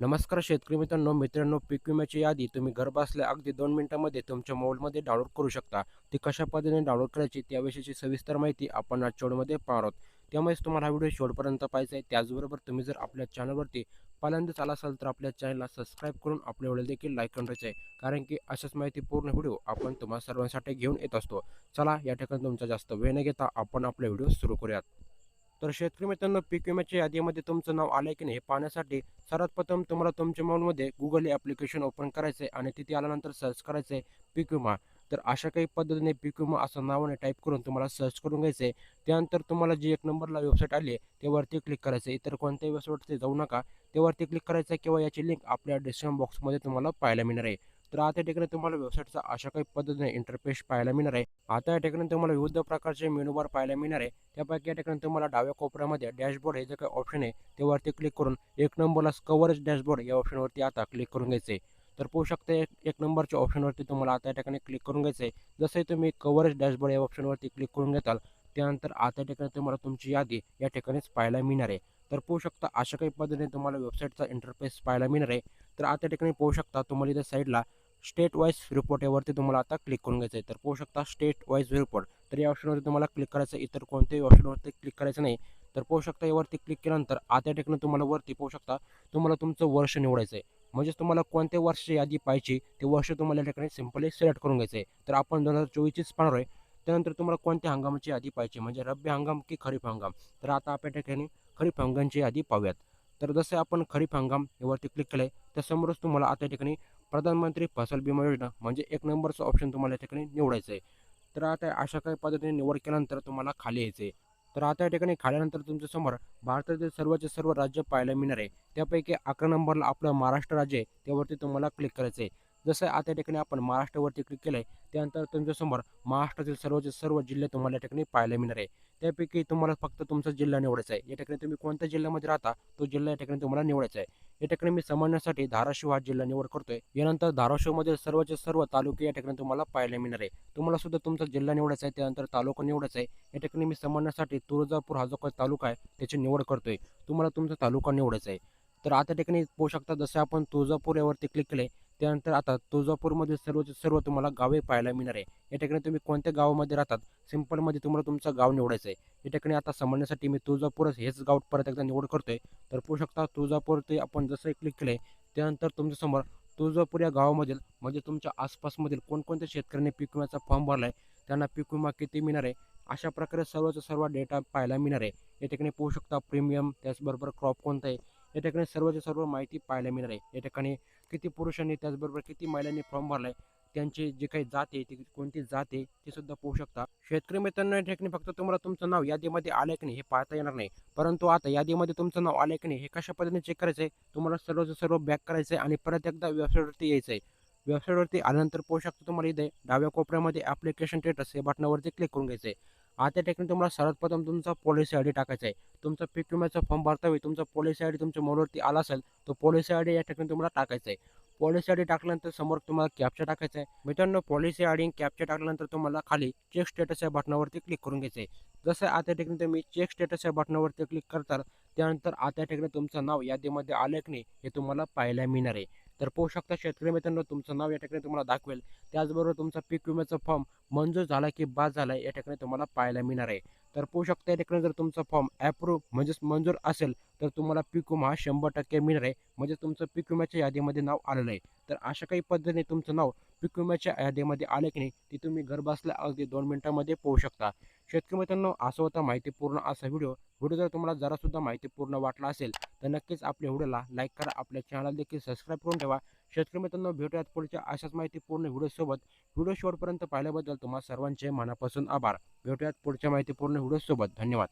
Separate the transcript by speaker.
Speaker 1: नमस्कार शेतकरी मित्रांनो मित्रांनो पीक विम्याची यादी तुम्ही घरबसल्या अगदी दोन मिनिटांमध्ये तुमच्या मोबाईलमध्ये डाउनलोड करू शकता. ती कशा पद्धतीने डाउनलोड करायची त्याविषयीची सविस्तर माहिती आपण आज शोडमध्ये पाहणार आहोत. त्यामुळेच तुम्हाला हा व्हिडिओ शेवटपर्यंत पाहिजे आहे. त्याचबरोबर तुम्ही जर आपल्या चॅनलवरती पहिल्यांदाच आला असाल तर आपल्या चॅनलला सबस्क्राईब करून आपल्या व्हिडिओ देखील लाईक करायचं आहे. कारण की अशाच माहितीपूर्ण व्हिडिओ आपण तुम्हा सर्वांसाठी घेऊन येत असतो. चला या ठिकाणी तुमचा जास्त वेळ न घेता आपण आपला व्हिडिओ सुरू करूयात. तर शेतकरी मित्रांनो पीक विम्याच्या यादीमध्ये तुमचं नाव आलं की नाही हे पाहण्यासाठी सर्वात प्रथम तुम्हाला तुमच्या मोबाईलमध्ये गुगल ॲप्लिकेशन ओपन करायचं आहे आणि तिथे आल्यानंतर सर्च करायचं आहे पीक विमा. तर अशा काही पद्धतीने पीक विमा असं नावाने टाईप करून तुम्हाला सर्च करून घ्यायचं आहे त्यानंतर तुम्हाला जी एक नंबरला वेबसाईट आली आहे त्यावरती क्लिक करायचं आहे इतर कोणत्याही वेबसाईटवरती जाऊ नका. त्यावरती क्लिक करायचं आहे किंवा याची लिंक आपल्या डिस्क्रिप्शन बॉक्समध्ये तुम्हाला पाहायला मिळणार आहे. तर आता या ठिकाणी तुम्हाला वेबसाईटचा अशा काही पद्धतीने इंटरफेस पाहायला मिळणार आहे. आता या ठिकाणी तुम्हाला विविध प्रकारचे मेनू बार पाहायला मिळणार आहे. त्यापैकी या ठिकाणी तुम्हाला डाव्या कोपऱ्यामध्ये डॅशबोर्ड हे जे काही ऑप्शन आहे त्यावरती क्लिक करून एक नंबरला कव्हरेज डॅशबोर्ड या ऑप्शनवरती आता क्लिक करून घ्यायचे तर पाहू शकता एक एक नंबरच्या ऑप्शनवरती तुम्हाला आता या ठिकाणी क्लिक करून घ्यायचं आहे जसंही तुम्ही कव्हरेज डॅशबोर्ड या ऑप्शनवरती क्लिक करून घेताल त्यानंतर आता या ठिकाणी तुम्हाला तुमची यादी या ठिकाणीच पाहायला मिळणार आहे. तर पाहू शकता अशा काही पद्धतीने तुम्हाला वेबसाईटचा इंटरफेस पाहायला मिळणार आहे. तर आता या ठिकाणी पाहू शकता तुम्हाला इथे साईडला स्टेट वाईज रिपोर्ट यावरती तुम्हाला आता क्लिक करून घ्यायचं आहे. तर पाहू शकता स्टेट वाईज रिपोर्ट तर या ऑप्शनवरती तुम्हाला क्लिक करायचं आहे. इतर कोणत्याही ऑप्शनवरती क्लिक करायचं नाही. तर पाहू शकता यावरती क्लिक केल्यानंतर आता या ठिकाणी तुम्हाला वरती पाहू शकता तुम्हाला तुमचं वर्ष निवडायचं आहे. म्हणजेच तुम्हाला कोणत्या वर्षाची यादी पाहिजे ते वर्ष तुम्हाला या ठिकाणी सिम्पली सिलेक्ट करून घ्यायचं आहे. तर आपण दोन हजार चोवीसचीच पाहणार आहे. त्यानंतर तुम्हाला कोणत्या हंगामाची यादी पाहिजे म्हणजे रब्बी हंगाम की खरीप हंगाम? तर आता आपल्या ठिकाणी खरीप हंगामची यादी पाहूयात. तर जसे आपण खरीप हंगाम यावरती क्लिक केलं आहे त्यासमोरच तुम्हाला आता ठिकाणी प्रधानमंत्री फसल बिमा योजना म्हणजे एक नंबरचं ऑप्शन तुम्हाला या ठिकाणी निवडायचं आहे तर आता अशा काही पद्धतीने निवड केल्यानंतर तुम्हाला खाली यायचं आहे तर आता या ठिकाणी खाल्यानंतर तुमच्यासमोर भारतातील सर्वचे सर्व राज्य पाहायला मिळणार आहे. त्यापैकी अकरा नंबरला आपलं महाराष्ट्र राज्य आहे. त्यावरती तुम्हाला क्लिक करायचं आहे जसं आता या ठिकाणी आपण महाराष्ट्रावरती क्लिक केलं आहे त्यानंतर तुमच्यासमोर महाराष्ट्रातील सर्वचे सर्व जिल्हे तुम्हाला या ठिकाणी पाहायला मिळणार आहे. त्यापैकी तुम्हाला फक्त तुमचा जिल्हा निवडायचा आहे. या ठिकाणी तुम्ही कोणत्या जिल्ह्यामध्ये राहता तो जिल्हा या ठिकाणी तुम्हाला निवडायचा आहे. या ठिकाणी मी समजण्यासाठी धाराशिव हा जिल्हा निवड करतोय. यानंतर धाराशिवमधील सर्वचे सर्व तालुके या ठिकाणी तुम्हाला पाहायला मिळणार आहे. तुम्हाला सुद्धा तुमचा जिल्हा निवडायचा आहे त्यानंतर तालुका निवडायचा आहे. या ठिकाणी मी समजण्यासाठी तुळजापूर हा जो काही तालुका आहे त्याची निवड करतोय. तुम्हाला तुमचा तालुका निवडायचा आहे. तर आता ठिकाणी पाहू शकता जसं आपण तुळजापूर यावरती क्लिक केले त्यानंतर आता तुळजापूरमध्ये सर्व सर्व तुम्हाला गावे पाहायला मिळणार आहे. या ठिकाणी तुम्ही कोणत्या गावामध्ये राहतात? सिम्पलमध्ये तुम्हाला तुमचं गाव निवडायचं आहे. या ठिकाणी आता समजण्यासाठी मी तुळजापूरच हेच गाव परत एकदा निवड करतोय. तर पाहू शकता तुळजापूर ते आपण जसं क्लिक केलं त्यानंतर तुमच्यासमोर तुळजापूर या गावामधील म्हणजे तुमच्या आसपासमधील कोणकोणत्या शेतकऱ्यांनी पीक विम्याचा फॉर्म भरला आहे त्यांना पीक विमा किती मिळणार आहे? अशा प्रकारे सर्वचा सर्व डेटा पाहायला मिळणार आहे. या ठिकाणी पाहू शकता प्रीमियम त्याचबरोबर क्रॉप कोणता आहे? या ठिकाणी सर्वच्या सर्व माहिती पाहायला मिळणार आहे. या ठिकाणी किती पुरुषांनी त्याचबरोबर किती महिलांनी फॉर्म भरलाय त्यांची जी काही जात आहे ती कोणती जात आहे ती सुद्धा पोहू शकता. शेतकरी मित्रांनो या ठिकाणी फक्त तुम्हाला तुमचं नाव यादीमध्ये आलं की नाही हे पाहता येणार नाही. परंतु आता यादीमध्ये तुमचं नाव आलं की नाही हे कशा पद्धतीने चेक करायचं आहे तुम्हाला सर्वचं सर्व बॅक करायचं आहे आणि परत एकदा वेबसाईटवरती यायचं आहे वेबसाईटवरती आल्यानंतर पोहू शकता तुम्हाला इथे डाव्या कोपऱ्यामध्ये ॲप्लिकेशन स्टेटस हे बटनावरती क्लिक करून घ्यायचं आहे आता ठिकाणी तुम्हाला सर्वात प्रथम तुमचा पॉलिसी आय डी टाकायचा आहे. तुमचा पीक विम्याचा फॉर्म भरता तुमचा पॉलिसी आय डी तुमच्या मोबाईलवरती आला असेल तो पॉलिसी आय डी या ठिकाणी तुम्हाला टाकायचा आहे. पॉलिसी आय डी टाकल्यानंतर समोर तुम्हाला कॅप्चा टाकायचा आहे. मित्रांनो पॉलिसी आय डी कॅप्चा टाकल्यानंतर तुम्हाला खाली चेक स्टेटस या बटनावरती क्लिक करून घ्यायचं आहे. जसं आता ठिकाणी तुम्ही चेक स्टेटस या बटनावरती क्लिक करताल त्यानंतर आता ठिकाणी तुमचं नाव यादीमध्ये आलं की नाही हे तुम्हाला पाहायला मिळणार आहे. तर पाहू शकता शेतकरी मित्रांनो तुमचं नाव या ठिकाणी तुम्हाला दाखवेल. त्याचबरोबर तुमचा पीक विम्याचा फॉर्म मंजूर झाला की बाद झाला या ठिकाणी तुम्हाला पाहायला मिळणार आहे. तर पाहू शकता या ठिकाणी जर तुमचा फॉर्म ॲप्रूव्ह म्हणजेच मंजूर असेल तर तुम्हाला पीक विमा हा शंभर टक्के मिळणार आहे. म्हणजे तुमचं पीक विम्याच्या यादीमध्ये नाव आलेलं आहे. तर अशा काही पद्धतीने तुमचं नाव पीक विम्याच्या यादीमध्ये आले की नाही ती तुम्ही घरबसल्या अगदी दोन मिनिटांमध्ये पोहू शकता. शेतकरी मित्रांनो असं होता माहितीपूर्ण असा व्हिडिओ. व्हिडिओ जर तुम्हाला जरासुद्धा माहितीपूर्ण वाटला असेल तर नक्कीच आपल्या व्हिडिओला लाईक करा. आपल्या चॅनल देखील सबस्क्राईब करून ठेवा. शेतकरी मित्रांनो भेटूयात पुढच्या अशाच माहितीपूर्ण व्हिडिओसोबत. व्हिडिओ शेवटपर्यंत पाहिल्याबद्दल तुम्हाला सर्वांचे मनापासून आभार. भेटूयात पुढच्या माहितीपूर्ण व्हिडिओसोबत. धन्यवाद.